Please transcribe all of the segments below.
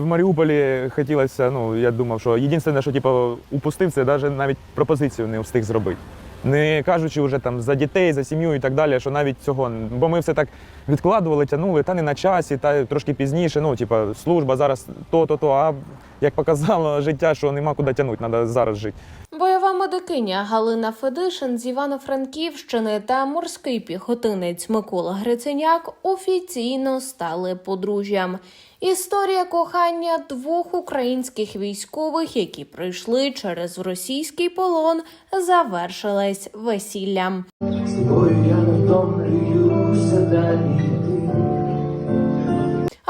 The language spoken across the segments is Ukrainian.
В Маріуполі хотілося, ну я думав, що єдине, що типу, упустив, це навіть навіть пропозицію не встиг зробити. Не кажучи вже там за дітей, за сім'ю і так далі, що навіть цього. Бо ми все так відкладували, тягнули, та не на часі, та трошки пізніше. Ну, типу, служба зараз то-то, то. А як показало життя, що нема куди тягнути, треба зараз жити. Бойова медикиня Галина Федишин з Івано-Франківщини та морський піхотинець Микола Гриценяк офіційно стали подружжям. Історія кохання двох українських військових, які прийшли через російський полон, завершилась весіллям. З тобою я не втомлююся далі.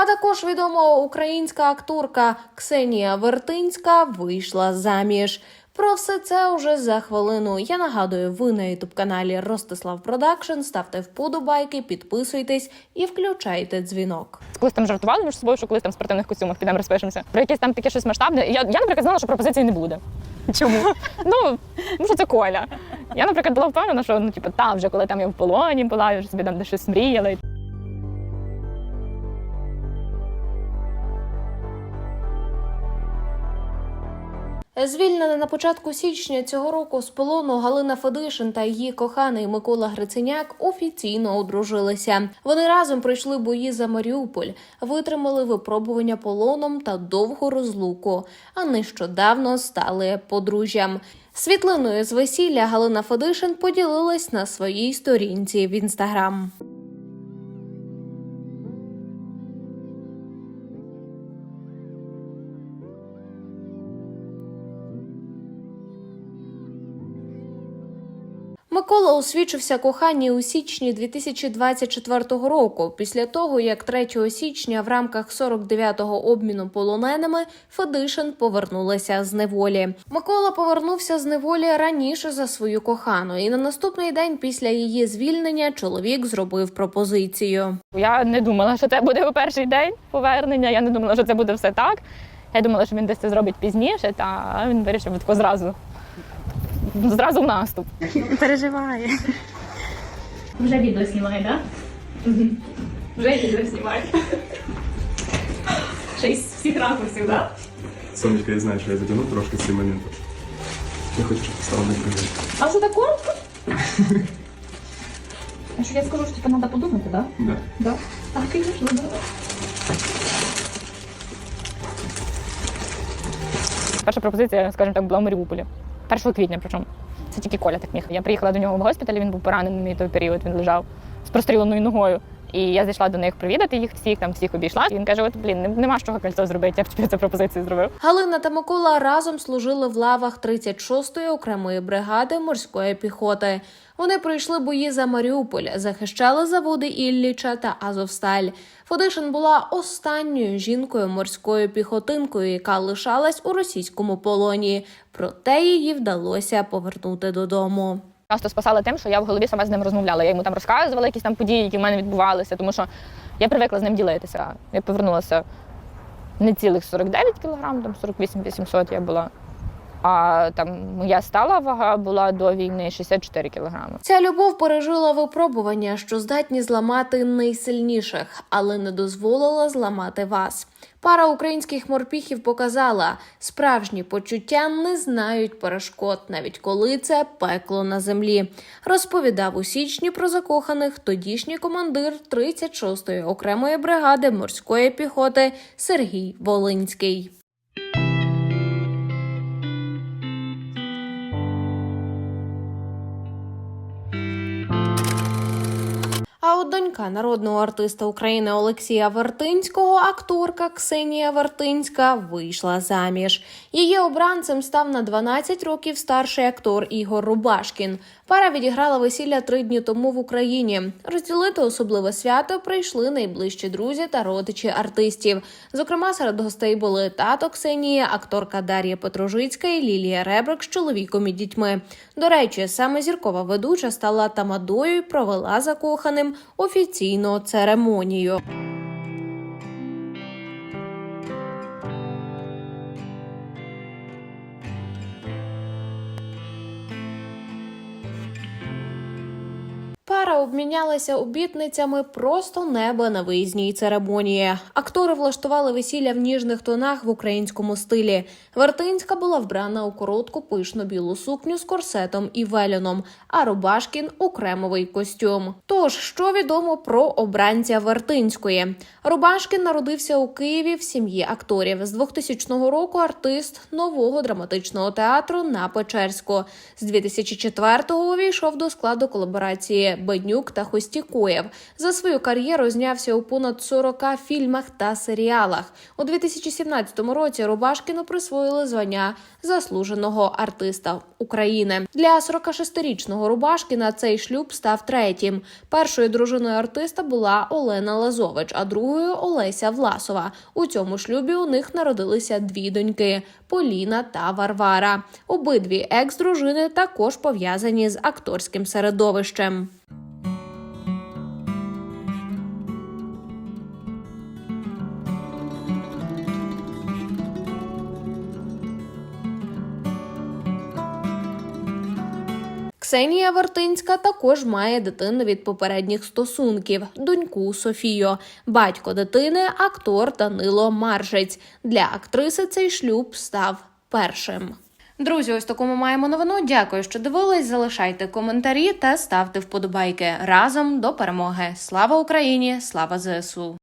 А також відома українська акторка Ксенія Вертинська вийшла заміж. Про все це уже за хвилину. Я нагадую, ви на ютуб каналі Ростислав Продакшн. Ставте вподобайки, підписуйтесь і включайте дзвінок. Колись там жартували між собою, що колись там в спортивних костюмах підемо розпишемося. Про якесь там таке щось масштабне. Я, я наприклад, знала, що пропозиції не буде. Чому? ну, тому що це Коля. Я, наприклад, була впевнена, що ну, типу, та вже коли там я в полоні була, я вже собі там де щось мріяла. Звільнена на початку січня цього року з полону Галина Федишин та її коханий Микола Гриценяк офіційно одружилися. Вони разом пройшли бої за Маріуполь, витримали випробування полоном та довгу розлуку, а нещодавно стали подружжям. Світлиною з весілля Галина Федишин поділилась на своїй сторінці в інстаграм. Микола освічився коханні у січні 2024 року, після того як 3 січня в рамках 49-го обміну полоненими Федишин повернулася з неволі. Микола повернувся з неволі раніше за свою кохану, і на наступний день після її звільнення чоловік зробив пропозицію. Я не думала, що це буде у перший день повернення. Я не думала, що це буде все так. Я думала, що він десь це зробить пізніше, та він вирішив тако зразу. Зразу в наступ. Переживає. Вже відео знімає, так? Да? Вже відео знімає. Ще із всіх ракурсів, так? Сонечка, я знаю, що я затягнув трошки цей момент. Я хочу, щоб ти стала на крилі. А що так коротко? А що я скажу, що типу, треба подумати, так? Да. Да? Так, звісно, да. Перша пропозиція, скажімо так, була в Маріуполі. 1 квітня, причому. Це тільки Коля так міг. Я приїхала до нього в госпіталь, він був поранений той період, він лежав з простріленою ногою. І я зайшла до них привідати їх всіх, там всіх обійшла. І він каже: от блін, нема чого кольцо зробити, я б тобі цю пропозицію зробив. Галина та Микола разом служили в лавах 36-ї окремої бригади морської піхоти. Вони пройшли бої за Маріуполь, захищали заводи Ілліча та Азовсталь. Федишин була останньою жінкою морською піхотинкою, яка лишалась у російському полоні. Проте її вдалося повернути додому. Часто спасала тим, що я в голові сама з ним розмовляла. Я йому там розказувала якісь там події, які в мене відбувалися, тому що я привикла з ним ділитися. Я повернулася не цілих 49 кілограм, там 48 800 я була. А там моя стала вага була до війни 64 кілограми. Ця любов пережила випробування, що здатні зламати найсильніших, але не дозволила зламати вас. Пара українських морпіхів показала, справжні почуття не знають перешкод, навіть коли це пекло на землі. Розповідав у січні про закоханих тодішній командир 36-ї окремої бригади морської піхоти Сергій Волинський. От донька народного артиста України Олексія Вертинського, акторка Ксенія Вертинська, вийшла заміж. Її обранцем став на 12 років старший актор Ігор Рубашкін. Пара відіграла весілля три дні тому в Україні. Розділити особливе свято прийшли найближчі друзі та родичі артистів. Зокрема, серед гостей були тато Ксенії, акторка Дар'я Петрожицька і Лілія Ребрик з чоловіком і дітьми. До речі, саме зіркова ведуча стала тамадою і провела закоханим офіційну церемонію. Пара обмінялася обітницями просто неба на виїзній церемонії. Актори влаштували весілля в ніжних тонах в українському стилі. Вертинська була вбрана у коротку пишно білу сукню з корсетом і велюном, а Рубашкін у кремовий костюм. Тож, що відомо про обранця Вертинської? Рубашкін народився у Києві в сім'ї акторів. З 2000 року артист нового драматичного театру на Печерську. З 2004-го увійшов до складу колаборації Беднюк та Хостікоєв. За свою кар'єру знявся у понад 40 фільмах та серіалах. У 2017 році Рубашкіну присвоїли звання заслуженого артиста України. Для 46-річного Рубашкіна цей шлюб став третім. Першою дружиною артиста була Олена Лазович, а другою Олеся Власова. У цьому шлюбі у них народилися дві доньки Поліна та Варвара. Обидві екс-дружини також пов'язані з акторським середовищем. Ксенія Вертинська також має дитину від попередніх стосунків доньку Софію. Батько дитини актор Данило Маржець. Для актриси цей шлюб став першим. Друзі, ось таку ми маємо новину. Дякую, що дивились. Залишайте коментарі та ставте вподобайки разом до перемоги. Слава Україні! Слава ЗСУ!